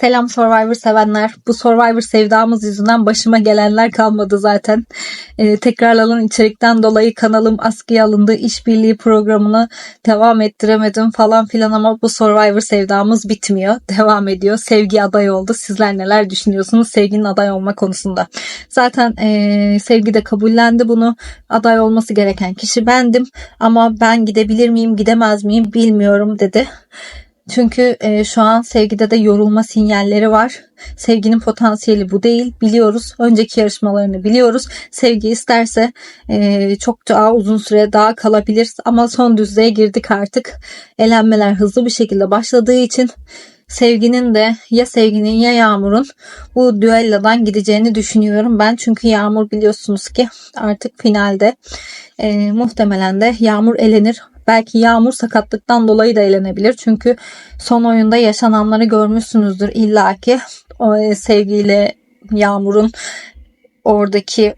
Selam Survivor sevenler. Bu Survivor sevdamız yüzünden başıma gelenler kalmadı zaten. Ee, tekrarlanan içerikten dolayı kanalım askıya alındı. İşbirliği programını devam ettiremedim falan filan ama bu Survivor sevdamız bitmiyor. Devam ediyor. Sevgi aday oldu. Sizler neler düşünüyorsunuz sevginin aday olma konusunda? Zaten ee, sevgi de kabullendi bunu. Aday olması gereken kişi bendim. Ama ben gidebilir miyim gidemez miyim bilmiyorum dedi. Çünkü e, şu an sevgide de yorulma sinyalleri var. Sevginin potansiyeli bu değil. Biliyoruz. Önceki yarışmalarını biliyoruz. Sevgi isterse e, çok daha uzun süre daha kalabilir. Ama son düzlüğe girdik artık. Elenmeler hızlı bir şekilde başladığı için Sevginin de ya Sevginin ya Yağmur'un bu düellodan gideceğini düşünüyorum ben. Çünkü Yağmur biliyorsunuz ki artık finalde e, muhtemelen de Yağmur elenir. Belki Yağmur sakatlıktan dolayı da eğlenebilir. Çünkü son oyunda yaşananları görmüşsünüzdür illaki. E, sevgiyle Yağmur'un oradaki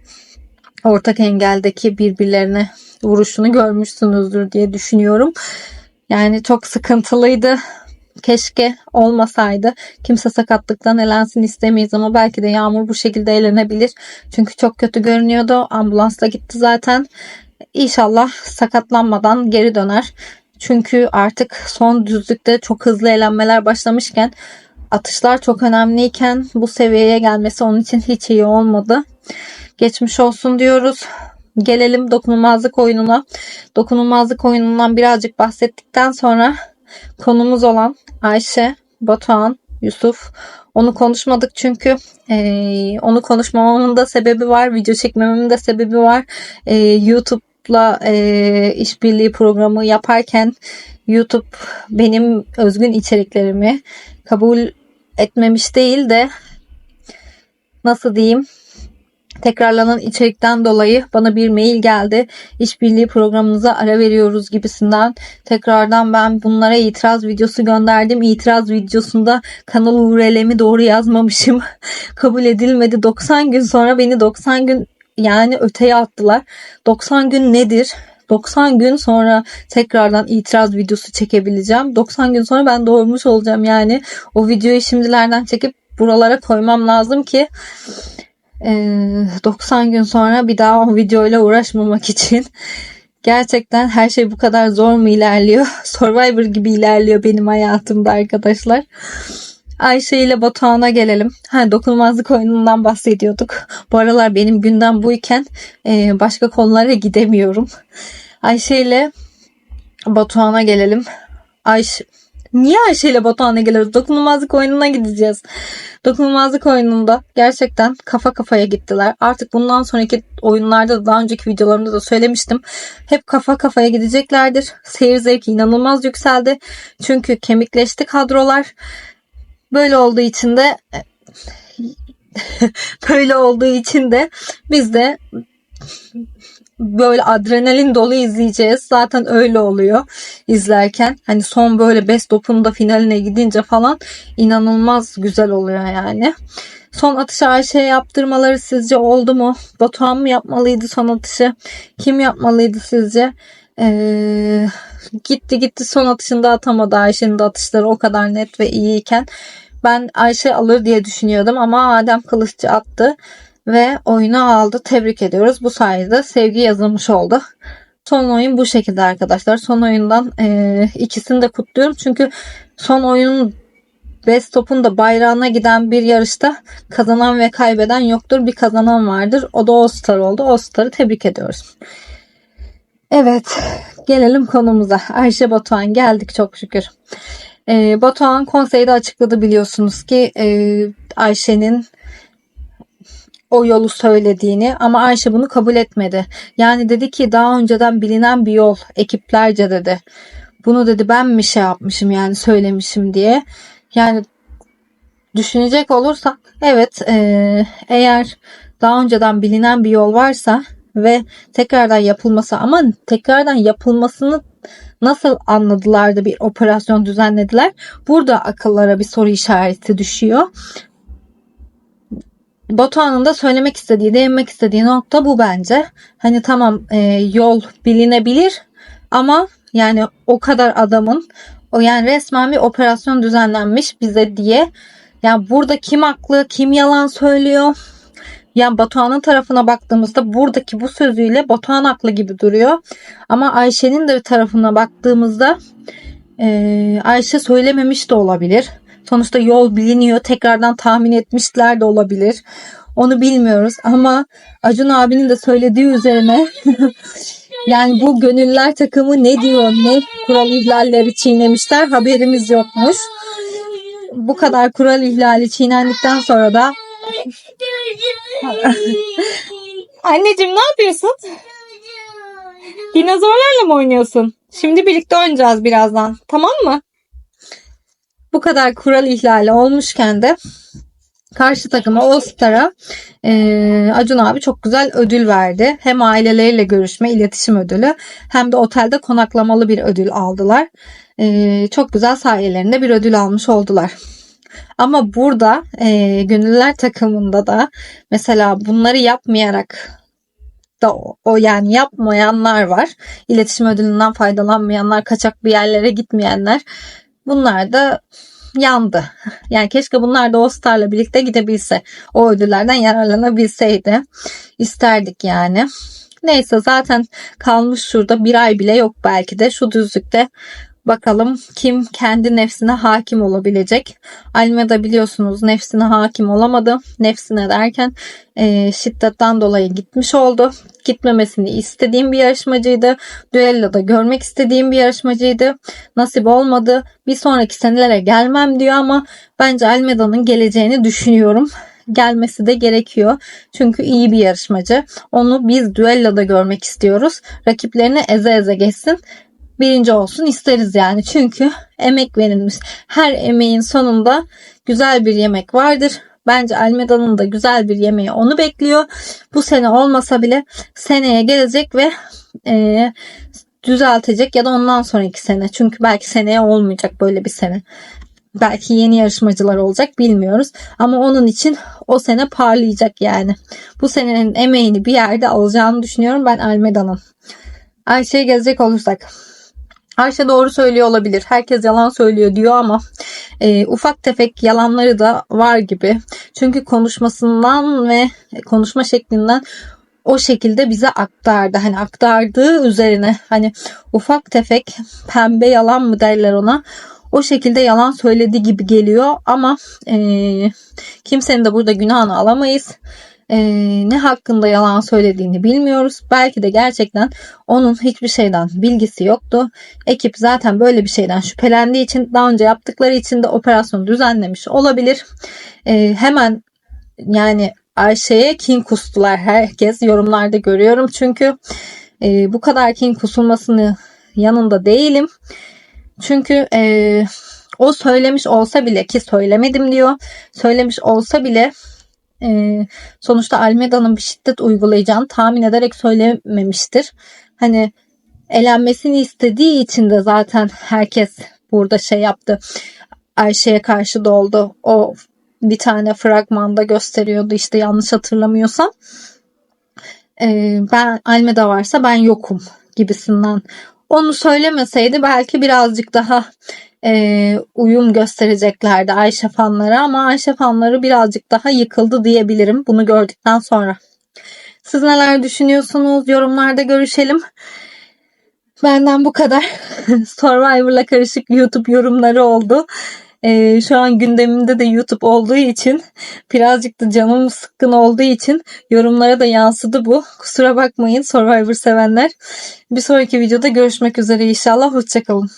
ortak engeldeki birbirlerine vuruşunu görmüşsünüzdür diye düşünüyorum. Yani çok sıkıntılıydı. Keşke olmasaydı. Kimse sakatlıktan elensin istemeyiz ama belki de Yağmur bu şekilde eğlenebilir. Çünkü çok kötü görünüyordu. Ambulansla gitti zaten. İnşallah sakatlanmadan geri döner. Çünkü artık son düzlükte çok hızlı eğlenmeler başlamışken atışlar çok önemliyken bu seviyeye gelmesi onun için hiç iyi olmadı. Geçmiş olsun diyoruz. Gelelim dokunulmazlık oyununa. Dokunulmazlık oyunundan birazcık bahsettikten sonra konumuz olan Ayşe, Batuhan, Yusuf. Onu konuşmadık çünkü e, onu konuşmamamın da sebebi var. Video çekmememin de sebebi var. E, YouTube'la e, işbirliği programı yaparken YouTube benim özgün içeriklerimi kabul etmemiş değil de nasıl diyeyim tekrarlanan içerikten dolayı bana bir mail geldi. İşbirliği programınıza ara veriyoruz gibisinden. Tekrardan ben bunlara itiraz videosu gönderdim. İtiraz videosunda kanal URL'mi doğru yazmamışım. Kabul edilmedi. 90 gün sonra beni 90 gün yani öteye attılar. 90 gün nedir? 90 gün sonra tekrardan itiraz videosu çekebileceğim. 90 gün sonra ben doğurmuş olacağım yani. O videoyu şimdilerden çekip buralara koymam lazım ki 90 gün sonra bir daha o videoyla uğraşmamak için gerçekten her şey bu kadar zor mu ilerliyor? Survivor gibi ilerliyor benim hayatımda arkadaşlar. Ayşe ile Batuhan'a gelelim. Ha, dokunulmazlık oyunundan bahsediyorduk. Bu aralar benim gündem buyken e, başka konulara gidemiyorum. Ayşe ile Batuhan'a gelelim. Ayşe Niye Ayşe ile Batuhan'a geliyoruz? Dokunulmazlık oyununa gideceğiz. Dokunulmazlık oyununda gerçekten kafa kafaya gittiler. Artık bundan sonraki oyunlarda da daha önceki videolarımda da söylemiştim. Hep kafa kafaya gideceklerdir. Seyir zevki inanılmaz yükseldi. Çünkü kemikleşti kadrolar. Böyle olduğu için de böyle olduğu için de biz de böyle adrenalin dolu izleyeceğiz. Zaten öyle oluyor izlerken. Hani son böyle best topun da finaline gidince falan inanılmaz güzel oluyor yani. Son atışı Ayşe'ye yaptırmaları sizce oldu mu? Batuhan mı yapmalıydı son atışı? Kim yapmalıydı sizce? Ee, gitti gitti son atışında atamadı Ayşe'nin de atışları o kadar net ve iyiyken. Ben Ayşe alır diye düşünüyordum ama Adem Kılıççı attı ve oyunu aldı. Tebrik ediyoruz. Bu sayede sevgi yazılmış oldu. Son oyun bu şekilde arkadaşlar. Son oyundan e, ikisini de kutluyorum. Çünkü son oyunun Best Top'un da bayrağına giden bir yarışta kazanan ve kaybeden yoktur. Bir kazanan vardır. O da All Star oldu. All Star'ı tebrik ediyoruz. Evet gelelim konumuza. Ayşe Batuhan geldik çok şükür. Ee, Batuhan konseyde açıkladı biliyorsunuz ki e, Ayşe'nin o yolu söylediğini ama Ayşe bunu kabul etmedi. Yani dedi ki daha önceden bilinen bir yol ekiplerce dedi. Bunu dedi ben mi şey yapmışım yani söylemişim diye. Yani düşünecek olursak evet e, eğer daha önceden bilinen bir yol varsa ve tekrardan yapılması ama tekrardan yapılmasını nasıl anladılar da bir operasyon düzenlediler? Burada akıllara bir soru işareti düşüyor. Batuhan'ın da söylemek istediği, değinmek istediği nokta bu bence. Hani tamam e, yol bilinebilir ama yani o kadar adamın o yani resmen bir operasyon düzenlenmiş bize diye Yani burada kim haklı, kim yalan söylüyor? Yani Batuhan'ın tarafına baktığımızda buradaki bu sözüyle Batuhan haklı gibi duruyor. Ama Ayşe'nin de tarafına baktığımızda e, Ayşe söylememiş de olabilir. Sonuçta yol biliniyor. Tekrardan tahmin etmişler de olabilir. Onu bilmiyoruz ama Acun abinin de söylediği üzerine yani bu gönüller takımı ne diyor ne kural ihlalleri çiğnemişler haberimiz yokmuş. Bu kadar kural ihlali çiğnendikten sonra da Anneciğim ne yapıyorsun? Dinozorlarla mı oynuyorsun? Şimdi birlikte oynayacağız birazdan. Tamam mı? Bu kadar kural ihlali olmuşken de karşı takıma All Star'a e, Acun abi çok güzel ödül verdi. Hem aileleriyle görüşme, iletişim ödülü hem de otelde konaklamalı bir ödül aldılar. E, çok güzel sayelerinde bir ödül almış oldular. Ama burada e, gönüllüler takımında da mesela bunları yapmayarak da o, o yani yapmayanlar var. İletişim ödülünden faydalanmayanlar, kaçak bir yerlere gitmeyenler. Bunlar da yandı. Yani keşke bunlar da starla birlikte gidebilse. O ödüllerden yararlanabilseydi. İsterdik yani. Neyse zaten kalmış şurada bir ay bile yok belki de şu düzlükte. Bakalım kim kendi nefsine hakim olabilecek. Almeda biliyorsunuz nefsine hakim olamadı. Nefsine derken e, şiddetten dolayı gitmiş oldu. Gitmemesini istediğim bir yarışmacıydı. Düelloda görmek istediğim bir yarışmacıydı. Nasip olmadı. Bir sonraki senelere gelmem diyor ama bence Almeda'nın geleceğini düşünüyorum gelmesi de gerekiyor. Çünkü iyi bir yarışmacı. Onu biz düelloda görmek istiyoruz. Rakiplerini eze eze geçsin birinci olsun isteriz yani. Çünkü emek verilmiş. Her emeğin sonunda güzel bir yemek vardır. Bence Almeda'nın da güzel bir yemeği onu bekliyor. Bu sene olmasa bile seneye gelecek ve e, düzeltecek ya da ondan sonraki sene. Çünkü belki seneye olmayacak böyle bir sene. Belki yeni yarışmacılar olacak bilmiyoruz. Ama onun için o sene parlayacak yani. Bu senenin emeğini bir yerde alacağını düşünüyorum ben Almeda'nın. Ayşe'ye gelecek olursak. Ayşe doğru söylüyor olabilir. Herkes yalan söylüyor diyor ama e, ufak tefek yalanları da var gibi. Çünkü konuşmasından ve konuşma şeklinden o şekilde bize aktardı. Hani aktardığı üzerine hani ufak tefek pembe yalan mı derler ona. O şekilde yalan söyledi gibi geliyor ama e, kimsenin de burada günahını alamayız e, ne hakkında yalan söylediğini bilmiyoruz. Belki de gerçekten onun hiçbir şeyden bilgisi yoktu. Ekip zaten böyle bir şeyden şüphelendiği için daha önce yaptıkları için de operasyonu düzenlemiş olabilir. E, hemen yani Ayşe'ye kin kustular herkes yorumlarda görüyorum çünkü e, bu kadar kin kusulmasını yanında değilim. Çünkü e, o söylemiş olsa bile ki söylemedim diyor. Söylemiş olsa bile e, sonuçta Almeda'nın bir şiddet uygulayacağını tahmin ederek söylememiştir. Hani elenmesini istediği için de zaten herkes burada şey yaptı. Ayşe'ye karşı doldu. O bir tane fragmanda gösteriyordu işte yanlış hatırlamıyorsam. Ee, ben Almeda varsa ben yokum gibisinden. Onu söylemeseydi belki birazcık daha e, uyum göstereceklerdi Ayşe fanları ama Ayşe fanları birazcık daha yıkıldı diyebilirim bunu gördükten sonra. Siz neler düşünüyorsunuz? Yorumlarda görüşelim. Benden bu kadar. Survivor'la karışık YouTube yorumları oldu. Ee, şu an gündemimde de YouTube olduğu için birazcık da canım sıkkın olduğu için yorumlara da yansıdı bu. Kusura bakmayın Survivor sevenler. Bir sonraki videoda görüşmek üzere inşallah. Hoşçakalın.